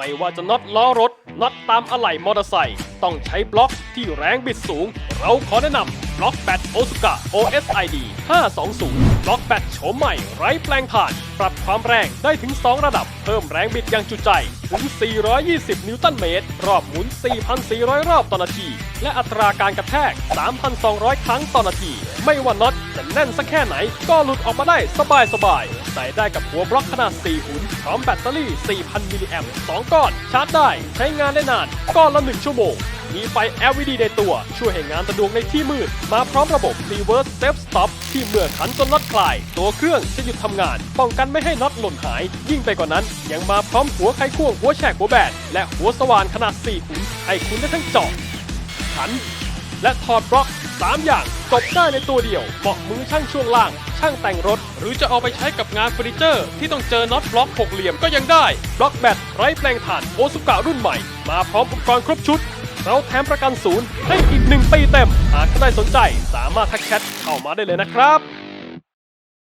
ไม่ว่าจะน็อตล้อรถน็อตตามอะไหล่มอเตอร์ไซค์ต้องใช้บล็อกที่แรงบิดสูง เราขอแนะนำ ล็อกแบตโอสุกะ OSID 520บล็อกแบตโฉมใหม่ไร้แปลงผ่าน ปรับความแรงได้ถึง 2 ระดับ เพิ่มแรงบิดอย่างจุใจ ถึง 420 นิวตันเมตร รอบหมุน 4,400 รอบต่อนาที และอัตราการกระแทก 3,200 ครั้งต่อนาที ไม่ว่าน็อตจะแน่นสักแค่ไหน ก็หลุดออกมาได้สบายๆใส่ได้กับหัวบล็อกขนาด 4 หุ่นพร้อมแบตเตอรี่ 4,000 มิลลิแอมป์ 2 ก้อน ชาร์จได้ ใช้งานได้นาน ก้อนละ 1 ชั่วโมง มีไฟ LED ในตัว ช่วยให้งานสะดวกในที่มืด มาพร้อมระบบ Reverse Safe Stop ที่เมื่อขันจนน็อตคลาย ตัวเครื่องจะหยุดทำงาน ป้องกันไม่ให้น็อตหล่นหาย ยิ่งไปกว่านั้น ยังมาพร้อมหัวไขควงหัวแฉกหัวแบนและหัวสว่านขนาด4หุ่นให้คุณได้ทั้งเจาะขัน และถอดบล็อก 3 อย่างจบได้ในตัวเดียวเหมาะมือช่างช่วงล่าง ช่างแต่งรถ หรือจะเอาไปใช้กับงานเฟอร์นิเจอร์ ที่ต้องเจอน็อตบล็อกหกเหลี่ยมก็ยังได้บล็อกแบตไร้แปลงถ่านโอสุกะรุ่นใหม่ มาพร้อมอุปกรณ์ครบชุด เราแถมประกันศูนย์ให้อีก1ปีเต็ม หากท่านใดสนใจสามารถทักแชทเข้ามาได้เลยนะครับ